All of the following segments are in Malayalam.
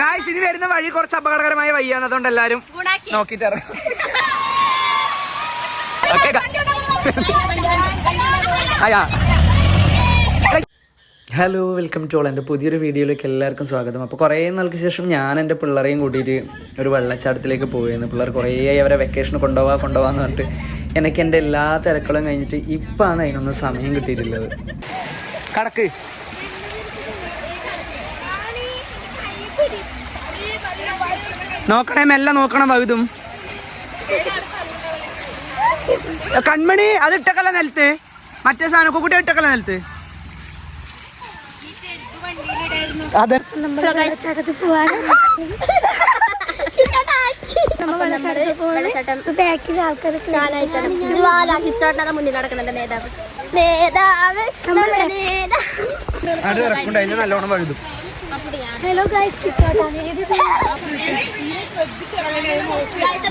ഗായ്സ് ഇനി വരുന്ന വഴി കുറച്ച് അപകടകരമായ വഴിയാണ്. അതുകൊണ്ട് എല്ലാരും നോക്കിട്ട് ഇറങ്ങും. ഹലോ വെൽക്കം ടു ഓൾ എന്റെ പുതിയൊരു വീഡിയോയിലേക്ക് എല്ലാവർക്കും സ്വാഗതം. അപ്പോൾ കുറേ നാൾക്ക് ശേഷം ഞാൻ എന്റെ പിള്ളേരെയും കൂട്ടിയിട്ട് ഒരു വെള്ളച്ചാട്ടത്തിലേക്ക് പോയിരുന്നു പിള്ളേർ കുറേ അവരെ വെക്കേഷൻ കൊണ്ടുപോകാൻ കൊണ്ടുപോകാന്ന് പറഞ്ഞിട്ട് എനിക്ക് എന്റെ എല്ലാ തിരക്കളും കഴിഞ്ഞിട്ട് ഇപ്പാണ് അതിനൊന്നും സമയം കിട്ടിയിട്ടുള്ളത്. കടക്ക്. നോക്കണേ മെല്ലെ നോക്കണം വൈദും. കൺമണി അത് ഇട്ടക്കല്ല നിലത്ത്? മറ്റേ സാധനം കുക്കുട്ടി ഇട്ടക്കല്ല നിലത്ത്? അതെ. വെള്ളച്ചാട്ടത്തിൽ പോവാണ് വെള്ളച്ചാട്ടം ബാക്കിൽ ആൾക്കാരൊക്കെ ജ്വാല ഹിച്ചോട്ടനാ മുന്നിൽ നടക്കുന്നുണ്ട് നേതാവ്. നേതാവ് നമ്മുടെ നേതാവ്. അത് ഇറക്കുണ്ട് നല്ലോണം വഴുതും. ഹലോ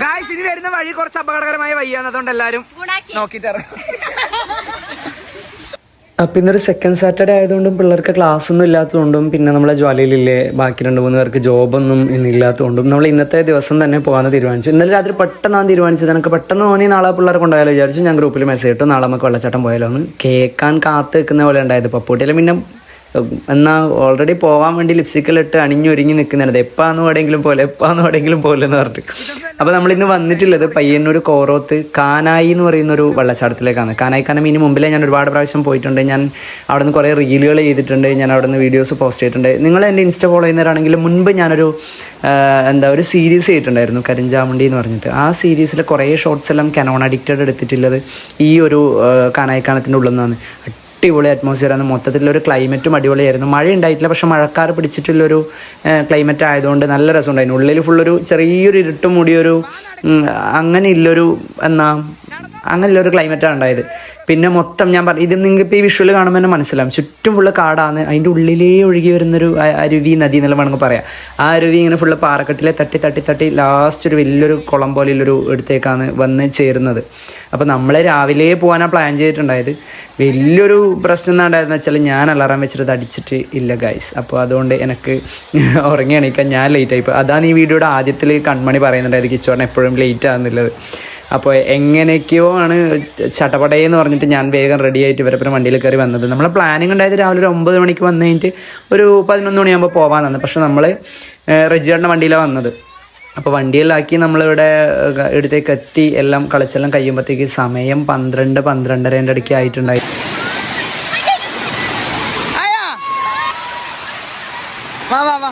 ഗായ്സ് ഇനി വരുന്ന വഴി കുറച്ച് അപകടകരമായ വഴിയാണ് അതുകൊണ്ട് എല്ലാരും നോക്കിട്ട് ഇറങ്ങും. അപ്പം ഇന്നൊരു സെക്കൻഡ് സാറ്റർഡേ ആയതുകൊണ്ടും പിള്ളേർക്ക് ക്ലാസ് ഒന്നും ഇല്ലാത്തതുകൊണ്ടും പിന്നെ നമ്മളെ ജ്വാലയിലില്ലേ ബാക്കി രണ്ട് മൂന്ന് പേർക്ക് ജോബൊന്നും ഇന്നില്ലാത്തതുകൊണ്ടും നമ്മൾ ഇന്നത്തെ ദിവസം തന്നെ പോകാൻ തീരുമാനിച്ചു. ഇന്നലെ രാത്രി പെട്ടെന്നാണ് തീരുമാനിച്ചത് എനിക്ക് പെട്ടെന്ന് തോന്നി നാളെ പിള്ളേരെ കൊണ്ടുപോയാലോ വിചാരിച്ചു. ഞാൻ ഗ്രൂപ്പിൽ മെസ്സേജ് ഇട്ടു നാളെ നമുക്ക് വെള്ളച്ചാട്ടം പോയാലോ എന്ന്. കേൾക്കാൻ കാത്ത് നിൽക്കുന്ന പോലെ ഉണ്ടായത് പപ്പൂട്ടിയിലും പിന്നെ എന്നാ ഓൾറെഡി പോകാൻ വേണ്ടി ലിപ്സ്റ്റിക്കെല്ലാം ഇട്ട് അണിഞ്ഞൊരുങ്ങി നിൽക്കുന്നുണ്ട്. എപ്പാന്ന് എവിടെയെങ്കിലും പോലെ എപ്പാന്ന് എവിടെയെങ്കിലും പോലെ എന്ന് പറഞ്ഞിട്ട്. അപ്പോൾ നമ്മളിന്ന് വന്നിട്ടുള്ളത് പയ്യന്നൂർ കോറോത്ത് കാനായി എന്ന് പറയുന്ന ഒരു വെള്ളച്ചാട്ടത്തിലേക്കാണ്. കാനായി കാനം ഇനി മുമ്പിലേ ഞാൻ ഒരുപാട് പ്രാവശ്യം പോയിട്ടുണ്ട്. ഞാൻ അവിടെ നിന്ന് കുറേ റീലുകൾ ചെയ്തിട്ടുണ്ട്. ഞാൻ അവിടെ നിന്ന് വീഡിയോസ് പോസ്റ്റ് ചെയ്തിട്ടുണ്ട്. നിങ്ങൾ എന്റെ ഇൻസ്റ്റ ഫോളോ ചെയ്യുന്നവരാണെങ്കിൽ മുൻപ് ഞാനൊരു എന്താ ഒരു സീരീസ് ചെയ്തിട്ടുണ്ടായിരുന്നു. കരിഞ്ചാമുണ്ടി എന്ന് പറഞ്ഞിട്ട്. ആ സീരീസിൽ കുറേ ഷോർട്സ് എല്ലാം കനോൺ അഡിക്റ്റഡ് എടുത്തിട്ടുള്ളത് ഈ ഒരു കാനായി കാനത്തിന്റെ ഉള്ളിൽ നിന്നാണ്. അടിപൊളി അറ്റ്മോസ്ഫിയർ ആണ്. മൊത്തത്തിലൊരു ക്ലൈമറ്റും അടിപൊളിയായിരുന്നു. മഴ ഉണ്ടായിട്ടില്ല പക്ഷെ മഴക്കാർ പിടിച്ചിട്ടുള്ളൊരു ക്ലൈമറ്റ് ആയതുകൊണ്ട് നല്ല രസമുണ്ടായിരുന്നു. ഉള്ളിൽ ഫുള്ളൊരു ചെറിയൊരു ഇരുട്ട് മൂടിയൊരു അങ്ങനെ ഇല്ലൊരു എന്നാ അങ്ങനെ ഒരു ക്ലൈമറ്റാണ് ഉണ്ടായത്. പിന്നെ മൊത്തം ഞാൻ പറഞ്ഞു ഇത് നിങ്ങൾക്ക് ഇപ്പോൾ ഈ വിഷ്വൽ കാണുമ്പോൾ തന്നെ മനസ്സിലാവും. ചുറ്റും ഫുള്ള് കാടാണ്. അതിന്റെ ഉള്ളിലേ ഒഴുകി വരുന്നൊരു അരുവി നദി എന്നുള്ള വേണമെങ്കിൽ പറയാം. ആ അരുവി ഇങ്ങനെ ഫുള്ള് പാറക്കെട്ടിലെ തട്ടി തട്ടി തട്ടി ലാസ്റ്റ് ഒരു വലിയൊരു കുളം പോലെയുള്ളൊരു ഇടത്തേക്കാണ് വന്ന് ചേരുന്നത്. അപ്പോൾ നമ്മൾ രാവിലെ പോകാനാണ് പ്ലാൻ ചെയ്തിട്ടുണ്ടായത്. വലിയൊരു പ്രശ്നം എന്താ ഉണ്ടായതെന്ന് വെച്ചാൽ ഞാൻ അലാറം വെച്ചിട്ട് അടിച്ചിട്ട് ഇല്ല ഗൈസ് അപ്പോൾ അതുകൊണ്ട് എനിക്ക് ഉറങ്ങി എണീക്കാൻ ഞാൻ ലേറ്റ് ആയിപ്പോൾ അതാണ് ഈ വീഡിയോയുടെ ആദ്യത്തിൽ കൺമണി പറയുന്നുണ്ടായത് കിച്ചോടനെ എപ്പോഴും ലേറ്റ് ആകുന്നുള്ളത് അപ്പോൾ എങ്ങനെയൊക്കെയോ ആണ് ചട്ടപടയെന്ന് പറഞ്ഞിട്ട് ഞാൻ വേഗം റെഡി ആയിട്ട് ഇവരപ്പം വണ്ടിയിൽ കയറി വന്നത്. നമ്മളെ പ്ലാനിങ് ഉണ്ടായത് രാവിലെ ഒരു ഒമ്പത് മണിക്ക് വന്നു കഴിഞ്ഞിട്ട് ഒരു പതിനൊന്ന് മണിയാകുമ്പോൾ പോകാമെന്നാണ് പക്ഷെ നമ്മൾ റെജിയറിന്റെ വണ്ടിയിലാണ് വന്നത്. അപ്പോൾ വണ്ടിയിലാക്കി നമ്മളിവിടെ ഇടത്തേക്ക് എത്തി എല്ലാം കളിച്ചെല്ലാം കഴിയുമ്പോഴത്തേക്ക് സമയം പന്ത്രണ്ട് പന്ത്രണ്ടരേന്റെ ഇടയ്ക്ക് ആയിട്ടുണ്ടായി. വാ വാ വാ.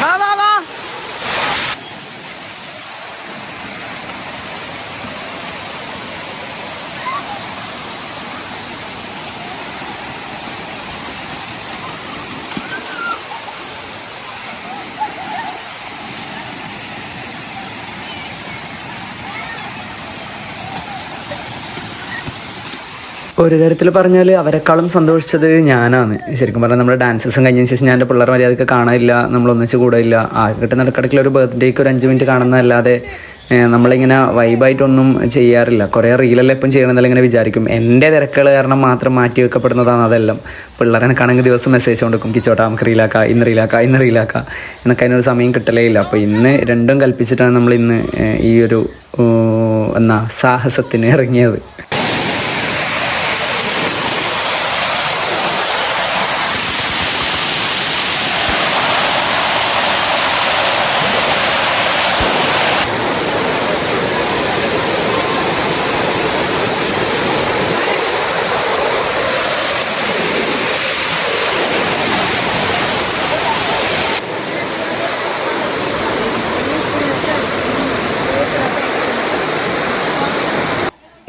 വാ വാ വാ ഒരു തരത്തിൽ പറഞ്ഞാൽ അവരെക്കാളും സന്തോഷിച്ചത് ഞാനാണ്. ശരിക്കും പറഞ്ഞാൽ നമ്മുടെ ഡാൻസസും കഴിഞ്ഞതിന് ശേഷം ഞാൻ എന്റെ പിള്ളേർ മര്യാദയ്ക്ക് കാണാനില്ല നമ്മൾ ഒന്നിച്ച് കൂടില്ല ആ കിട്ടുന്ന ഇടക്കിടയ്ക്ക് ഒരു ബർത്ത്ഡേക്ക് ഒരു അഞ്ച് മിനിറ്റ് കാണുന്നതല്ലാതെ നമ്മളിങ്ങനെ വൈബായിട്ടൊന്നും ചെയ്യാറില്ല. കുറേ റീലെല്ലാം എപ്പം ചെയ്യണമെന്നല്ല ഇങ്ങനെ വിചാരിക്കും. എന്റെ തിരക്കുകൾ കാരണം മാത്രം മാറ്റി വെക്കപ്പെടുന്നതാണ് അതെല്ലാം. പിള്ളേരെ എനിക്കാണെങ്കിൽ ദിവസം മെസ്സേജ് കൊടുക്കും കിച്ചോട്ടാ നമുക്ക് റീലാക്കാം ഇന്ന് റീലാക്കാം ഇന്ന് റീലാക്കാം എനിക്ക് അതിനൊരു സമയം കിട്ടലേ ഇല്ല. അപ്പോൾ ഇന്ന് രണ്ടും കൽപ്പിച്ചിട്ടാണ് നമ്മൾ ഇന്ന് ഈ ഒരു എന്നാ സാഹസത്തിന് ഇറങ്ങിയത്.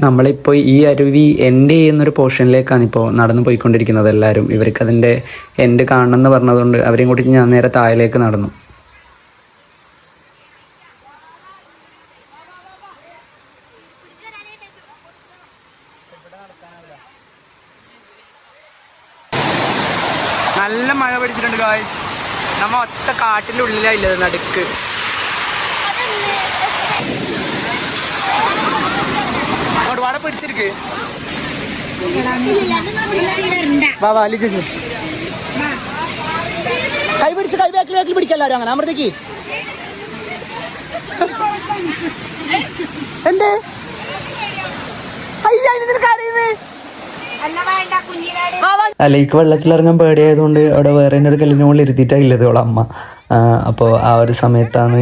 നമ്മളിപ്പോൾ ഈ അരുവി എൻഡ് ചെയ്യുന്നൊരു പോർഷനിലേക്കാണ് ഇപ്പോൾ നടന്നു പോയിക്കൊണ്ടിരിക്കുന്നത് എല്ലാവരും. ഇവർക്ക് അതിന്റെ എൻഡ് കാണണം എന്ന് പറഞ്ഞതുകൊണ്ട് അവരെയും കൂടി ഞാൻ നേരെ താഴേക്ക് നടന്നു. നല്ല മഴ പിടിച്ചിട്ടുണ്ട് ഗായ്സ് നമ്മ ഒറ്റ കാട്ടിന്റെ ഉള്ളിലായില്ല നടുക്ക്. അങ്ങോട്ട് വാട പിടിച്ചിരിക്ക്. വാ വാ അലിച്ചു കൈ പിടിച്ച് കൈ ബാക്കിൽ ബാക്കിൽ പിടിക്കല്ലാരും അങ്ങനെ അമൃതയ്ക്ക്. എന്തേ? അയ്യ ഇതിന് കരയുന്നേ അല്ല എനിക്ക് വെള്ളത്തിലിറങ്ങാൻ പേടിയായതുകൊണ്ട് അവിടെ വേറെ ഒരു കല്ലിന് മുകളിൽ ഇരുത്തിയിട്ടാണ് ഇല്ലത് അവളെ അമ്മ. അപ്പോൾ ആ ഒരു സമയത്താണ്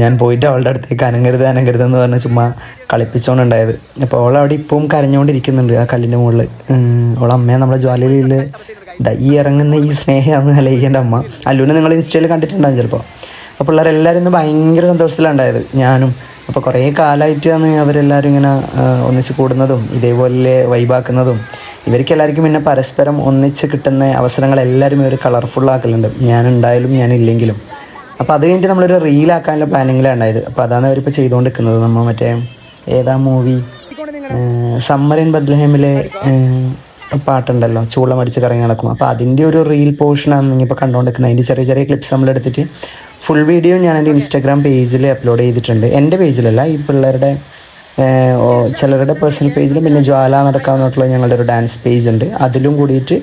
ഞാൻ പോയിട്ട് അവളുടെ അടുത്തേക്ക് അനങ്ങരുത് അനങ്ങരുത് എന്ന് പറഞ്ഞ് ചുമ്മാ കളിപ്പിച്ചോണ്ടുണ്ടായത്. അപ്പോൾ അവൾ അവിടെ ഇപ്പവും കരഞ്ഞുകൊണ്ടിരിക്കുന്നുണ്ട് ആ കല്ലിന്റെ മുകളിൽ അവളെ അമ്മയെ നമ്മളെ ജ്വാലയിൽ ഈ ഇറങ്ങുന്ന ഈ സ്നേഹമാണ് അലയ്യന്റെ അമ്മ. അല്ലുവിനെ നിങ്ങൾ ഇൻസ്റ്റയിൽ കണ്ടിട്ടുണ്ടാകും ചിലപ്പോൾ അപ്പോൾ പിള്ളേരെല്ലാവരും ഇന്ന് ഭയങ്കര സന്തോഷത്തിലുണ്ടായത് ഞാനും അപ്പോൾ കുറേ കാലമായിട്ടാണ് അവരെല്ലാവരും ഇങ്ങനെ ഒന്നിച്ച് കൂടുന്നതും ഇതേപോലെ വൈബാക്കുന്നതും ഇവർക്ക് എല്ലാവർക്കും പിന്നെ പരസ്പരം ഒന്നിച്ച് കിട്ടുന്ന അവസരങ്ങൾ എല്ലാവരും ഇവർ കളർഫുൾ ആക്കലുണ്ട്. ഞാനുണ്ടായാലും ഞാനില്ലെങ്കിലും. അപ്പോൾ അത് കഴിഞ്ഞിട്ട് നമ്മളൊരു റീലാക്കാനുള്ള പ്ലാനിങ്ങിലാണ് ഉണ്ടായത്. അപ്പോൾ അതാണ് അവരിപ്പോൾ ചെയ്തുകൊണ്ടിരിക്കുന്നത് നമ്മൾ മറ്റേ ഏതാ മൂവി സമ്മർ ഇൻ ബദ്ലഹേമിലെ പാട്ടുണ്ടല്ലോ. ചൂളം അടിച്ച് കറങ്ങി നടക്കും അപ്പോൾ അതിന്റെ ഒരു റീൽ പോർഷനാണ് നിങ്ങൾ ഇപ്പോൾ കണ്ടുകൊണ്ടിരിക്കുന്നത് അതിന്റെ ചെറിയ ചെറിയ ക്ലിപ്സ് നമ്മളെടുത്തിട്ട് ഫുൾ വീഡിയോ ഞാൻ എന്റെ ഇൻസ്റ്റാഗ്രാം പേജിൽ അപ്ലോഡ് ചെയ്തിട്ടുണ്ട്. എന്റെ പേജിലല്ല ഈ പിള്ളേരുടെ ചിലരുടെ പേഴ്സണൽ പേജിലും പിന്നെ ജ്വാല നടക്കാമെന്നുള്ള ഞങ്ങളുടെ ഒരു ഡാൻസ് പേജ് ഉണ്ട്. അതിലും കൂടിയിട്ട്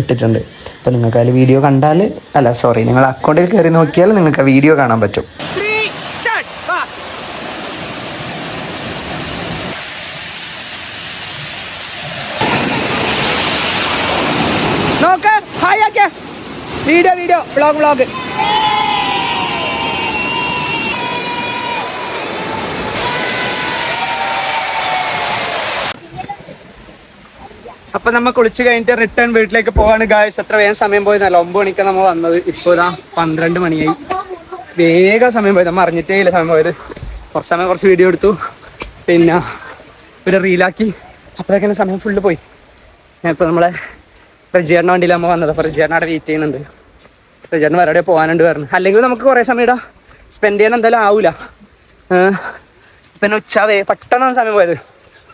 ഇട്ടിട്ടുണ്ട്. അപ്പോൾ നിങ്ങൾക്ക് അതിൽ വീഡിയോ കണ്ടാൽ അല്ല സോറി നിങ്ങൾ അക്കൗണ്ടിൽ കയറി നോക്കിയാൽ നിങ്ങൾക്ക് ആ വീഡിയോ കാണാൻ പറ്റും. വീഡിയോ വീഡിയോ ബ്ലോഗ് വ്ളോഗ് അപ്പൊ നമ്മൾ കുളിച്ച് കഴിഞ്ഞിട്ട് റിട്ടേൺ വീട്ടിലേക്ക് പോവാണ്. ഗായസ് എത്ര വേഗം സമയം പോയതല്ല ഒമ്പത് മണിക്കാണ് നമ്മൾ വന്നത്. ഇപ്പൊ ഇതാ പന്ത്രണ്ട് മണിയായി. വേഗം സമയം പോയത് നമ്മൾ അറിഞ്ഞിട്ടേ ഇല്ല സമയം പോയത്. കുറച്ച് സമയം കുറച്ച് വീഡിയോ എടുത്തു. പിന്നെ ഒരു റീലാക്കി അപ്പോഴേക്കും സമയം ഫുള്ള് പോയി. ഇപ്പോൾ നമ്മളെ റിജിയേട്ടന്റെ വണ്ടിയിൽ നമ്മൾ വന്നത്. അപ്പോൾ റിജിയേട്ടൻ അവിടെ വെയിറ്റ് ചെയ്യുന്നുണ്ട്. വേറെ എവിടെയോ പോകാനുണ്ട് പറഞ്ഞു. അല്ലെങ്കിൽ നമുക്ക് കുറേ സമയം ഇടാം. സ്പെൻഡ് ചെയ്യാൻ എന്തായാലും ആവില്ല പിന്നെ ഉച്ചാവേ പെട്ടെന്നാണ് സമയം പോയത്.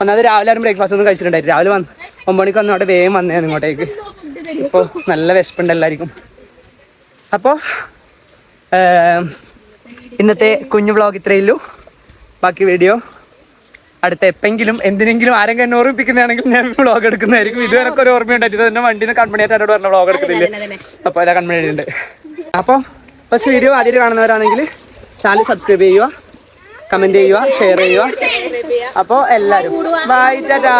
ഒന്നാമത് രാവിലെ ആരും ബ്രേക്ക്ഫാസ്റ്റ് ഒന്നും കഴിച്ചിട്ടുണ്ടായിരുന്നു രാവിലെ വന്ന് ഒമ്പത് മണിക്ക് വന്ന് അവിടെ വേഗം വന്നേ ഇങ്ങോട്ടേക്ക്. ഇപ്പോൾ നല്ല വിശപ്പുണ്ട് എല്ലാവർക്കും. അപ്പോൾ ഇന്നത്തെ കുഞ്ഞു വ്ളോഗ് ഇത്രയേ ഉള്ളൂ. ബാക്കി വീഡിയോ അടുത്ത എപ്പെങ്കിലും എന്തിനെങ്കിലും ആരെങ്കിലും എന്നെ ഓർമ്മിപ്പിക്കുന്നതാണെങ്കിൽ ഞാൻ വ്ളോഗ് എടുക്കുന്നതായിരിക്കും. ഇതുവരെ ഒരു ഓർമ്മയുണ്ടായിട്ട് തന്നെ വണ്ടിയിൽ നിന്ന് കൺമണിയായിട്ട് എന്നോട് പറഞ്ഞ വ്ളോഗ് എടുക്കുന്നില്ല. അപ്പോൾ ഇതാ കൺമണി ഉണ്ട് അപ്പോൾ ഫസ്റ്റ് വീഡിയോ ആദ്യമായിട്ട് കാണുന്നവരാണെങ്കിൽ ചാനൽ സബ്സ്ക്രൈബ് ചെയ്യുക കമന്റ് ചെയ്യുക ഷെയർ ചെയ്യുക. അപ്പോൾ എല്ലാവരും ബൈ ടാറ്റാ